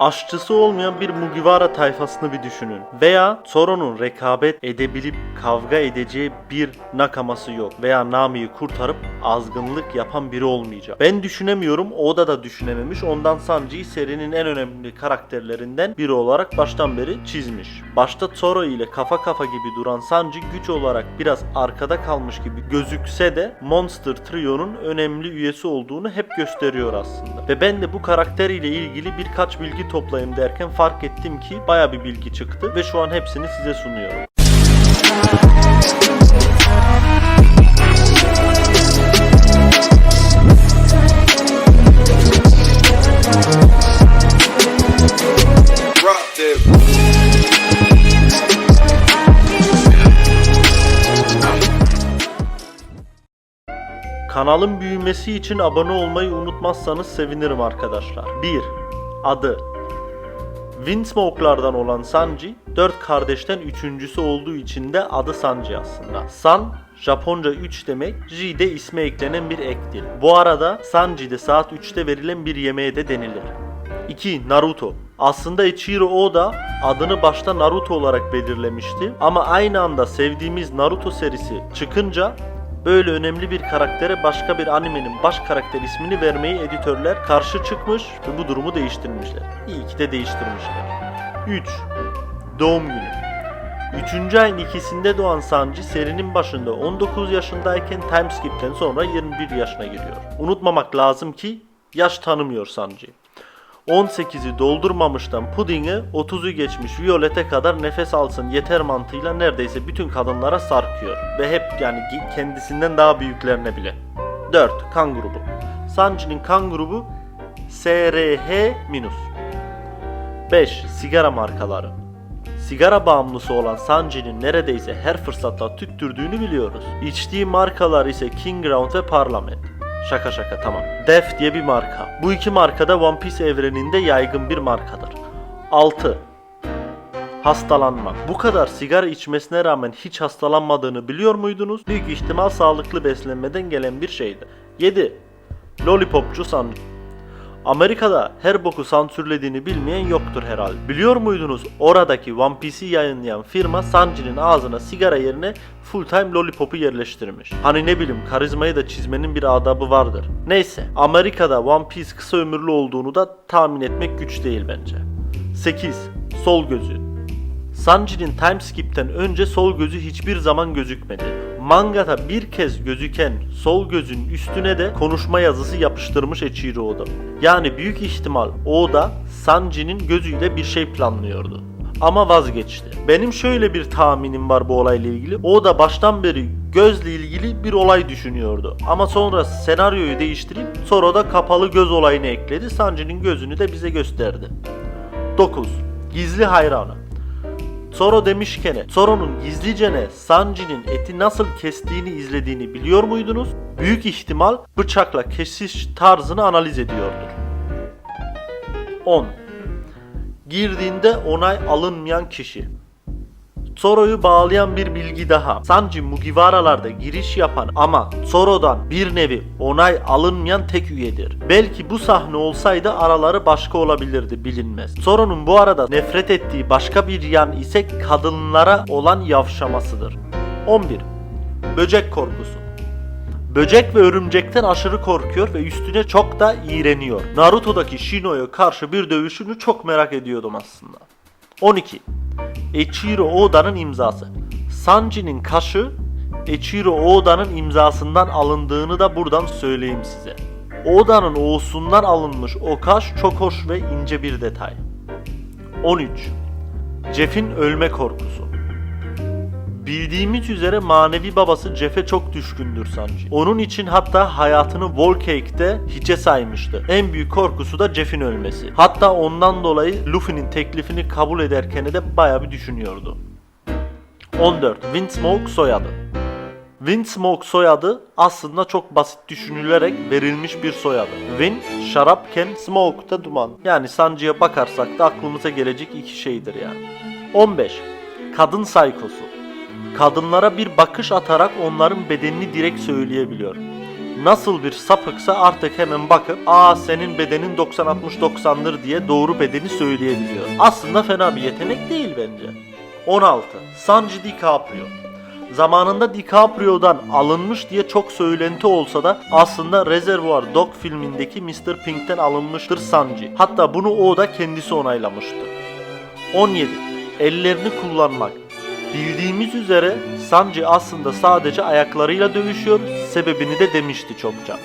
Aşçısı olmayan bir Mugiwara tayfasını bir düşünün. Veya Zoro'nun rekabet edebilip kavga edeceği bir nakaması yok. Veya Nami'yi kurtarıp azgınlık yapan biri olmayacak. Ben düşünemiyorum, Oda da düşünememiş. Ondan Sanji'yi serinin en önemli karakterlerinden biri olarak baştan beri çizmiş. Başta Zoro ile kafa kafa gibi duran Sanji güç olarak biraz arkada kalmış gibi gözükse de Monster Trio'nun önemli üyesi olduğunu hep gösteriyor aslında. Ve ben de bu karakter ile ilgili birkaç bilgi toplayayım derken fark ettim ki baya bir bilgi çıktı ve şu an hepsini size sunuyorum. Kanalın büyümesi için abone olmayı unutmazsanız sevinirim arkadaşlar. 1. Adı Windsmoke'lardan olan Sanji, 4 kardeşten üçüncüsü olduğu için de adı Sanji aslında. San, Japonca 3 demek, Ji de isme eklenen bir ektir. Bu arada Sanji'de saat 3'te verilen bir yemeğe de denilir. 2. Naruto. Aslında Ichiro Oda adını başta Naruto olarak belirlemişti ama aynı anda sevdiğimiz Naruto serisi çıkınca böyle önemli bir karaktere başka bir animenin baş karakter ismini vermeyi editörler karşı çıkmış ve bu durumu değiştirmişler. İyi ki de değiştirmişler. 3. Doğum günü. Üçüncü ayın ikisinde doğan Sanji serinin başında 19 yaşındayken timeskip'ten sonra 21 yaşına giriyor. Unutmamak lazım ki yaş tanımıyor Sanji. 18'i doldurmamıştan pudingi 30'u geçmiş Violet'e kadar nefes alsın yeter mantığıyla neredeyse bütün kadınlara sarkıyor. Ve hep yani kendisinden daha büyüklerine bile. 4. Kan grubu. Sanji'nin kan grubu SRH-. 5. Sigara markaları. Sigara bağımlısı olan Sanji'nin neredeyse her fırsatta tüttürdüğünü biliyoruz. İçtiği markalar ise King Round ve Parlament. Şaka şaka tamam. Def diye bir marka. Bu iki marka da One Piece evreninde yaygın bir markadır. 6. Hastalanma. Bu kadar sigara içmesine rağmen hiç hastalanmadığını biliyor muydunuz? Büyük ihtimal sağlıklı beslenmeden gelen bir şeydi. 7. Lollipopçu Sanji. Amerika'da her boku sansürlediğini bilmeyen yoktur herhalde. Biliyor muydunuz oradaki One Piece'i yayınlayan firma Sanji'nin ağzına sigara yerine full time lollipop'u yerleştirmiş. Hani ne bileyim karizmayı da çizmenin bir adabı vardır. Neyse Amerika'da One Piece kısa ömürlü olduğunu da tahmin etmek güç değil bence. 8. Sol gözü. Sanji'nin timeskip'ten önce sol gözü hiçbir zaman gözükmedi. Mangada bir kez gözüken sol gözün üstüne de konuşma yazısı yapıştırmış Eiichiro Oda. Yani büyük ihtimal Oda Sanji'nin gözüyle bir şey planlıyordu. Ama vazgeçti. Benim şöyle bir tahminim var bu olayla ilgili. Oda baştan beri gözle ilgili bir olay düşünüyordu. Ama sonra senaryoyu değiştirip sonra da kapalı göz olayını ekledi. Sanji'nin gözünü de bize gösterdi. 9. Gizli hayranı. Zoro demişken Zoro'nun gizlicene Sanji'nin eti nasıl kestiğini izlediğini biliyor muydunuz? Büyük ihtimal bıçakla kesiş tarzını analiz ediyordur. 10. Girdiğinde onay alınmayan kişi. Zoro'yu bağlayan bir bilgi daha. Sanji Mugiwara'larda giriş yapan ama Zoro'dan bir nevi onay alınmayan tek üyedir. Belki bu sahne olsaydı araları başka olabilirdi bilinmez. Zoro'nun bu arada nefret ettiği başka bir yan ise kadınlara olan yavşamasıdır. 11. Böcek korkusu. Böcek ve örümcekten aşırı korkuyor ve üstüne çok da iğreniyor. Naruto'daki Shino'ya karşı bir dövüşünü çok merak ediyordum aslında. 12. Eiichiro Oda'nın imzası. Sanji'nin kaşı Eiichiro Oda'nın imzasından alındığını da buradan söyleyeyim size. Oda'nın oğusundan alınmış o kaş çok hoş ve ince bir detay. 13. Jeff'in ölme korkusu. Bildiğimiz üzere manevi babası Jeff'e çok düşkündür Sanji. Onun için hatta hayatını Wall Cake'de hiçe saymıştı. En büyük korkusu da Jeff'in ölmesi. Hatta ondan dolayı Luffy'nin teklifini kabul ederken de baya bir düşünüyordu. 14. Windsmoke soyadı. Windsmoke soyadı aslında çok basit düşünülerek verilmiş bir soyadı. Wind, şarapken smoke da duman. Yani Sanji'ye bakarsak da aklımıza gelecek iki şeydir yani. 15. Kadın saykosu. Kadınlara bir bakış atarak onların bedenini direkt söyleyebiliyor. nasıl bir sapıksa artık hemen bakıp aa senin bedenin 90-60-90'dır diye doğru bedeni söyleyebiliyor. Aslında fena bir yetenek değil bence. 16. Sanji DiCaprio Zamanında DiCaprio'dan alınmış diye çok söylenti olsa da aslında Reservoir Dog filmindeki Mr. Pink'ten alınmıştır Sanji. Hatta bunu o da kendisi onaylamıştı. 17. Ellerini kullanmak. Bildiğimiz üzere Sanji aslında sadece ayaklarıyla dövüşüyor, sebebini de demişti çokça.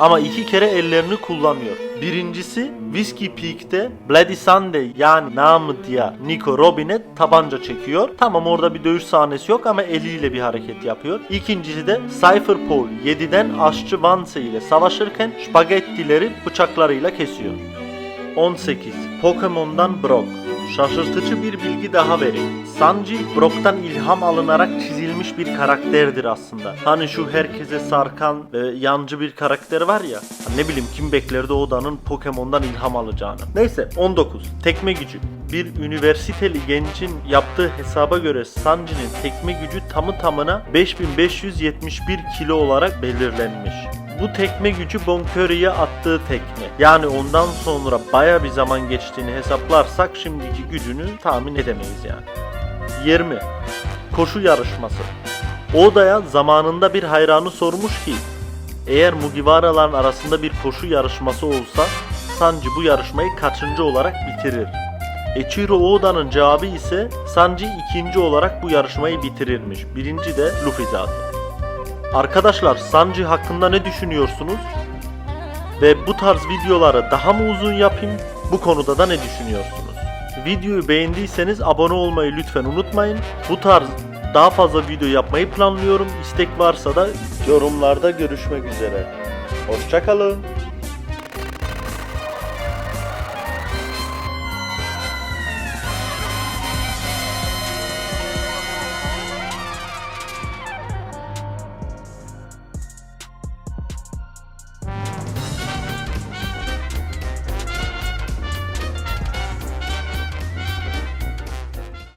Ama iki kere ellerini kullanıyor. Birincisi Whiskey Peak'te Bloody Sunday yani namı diye Nico Robin'e tabanca çekiyor. Tamam orada bir dövüş sahnesi yok ama eliyle bir hareket yapıyor. İkincisi de Cypher Paul 7'den aşçı Vance ile savaşırken spagettileri bıçaklarıyla kesiyor. 18. Pokemon'dan Brock. Şaşırtıcı bir bilgi daha vereyim. Sanji, Brock'tan ilham alınarak çizilmiş bir karakterdir aslında. Hani şu herkese sarkan ve yancı bir karakter var ya. Ne bileyim kim beklerdi odanın Pokemon'dan ilham alacağını. Neyse 19. Tekme gücü. Bir üniversiteli gencin yaptığı hesaba göre Sanji'nin tekme gücü tamı tamına 5571 kilo olarak belirlenmiş. Bu tekme gücü Bon attığı tekme. Yani ondan sonra baya bir zaman geçtiğini hesaplarsak şimdiki gücünü tahmin edemeyiz yani. 20. Koşu yarışması. Oda'ya zamanında bir hayranı sormuş ki eğer Mugiwaraların arasında bir koşu yarışması olsa Sanji bu yarışmayı kaçıncı olarak bitirir? Echiro Oda'nın cevabı ise Sanji ikinci olarak bu yarışmayı bitirirmiş. Birinci de Luffy zaten. Arkadaşlar Sanji hakkında ne düşünüyorsunuz? Ve bu tarz videoları daha mı uzun yapayım? Bu konuda da ne düşünüyorsunuz? Videoyu beğendiyseniz abone olmayı lütfen unutmayın. Bu tarz daha fazla video yapmayı planlıyorum. İstek varsa da yorumlarda görüşmek üzere. Hoşçakalın.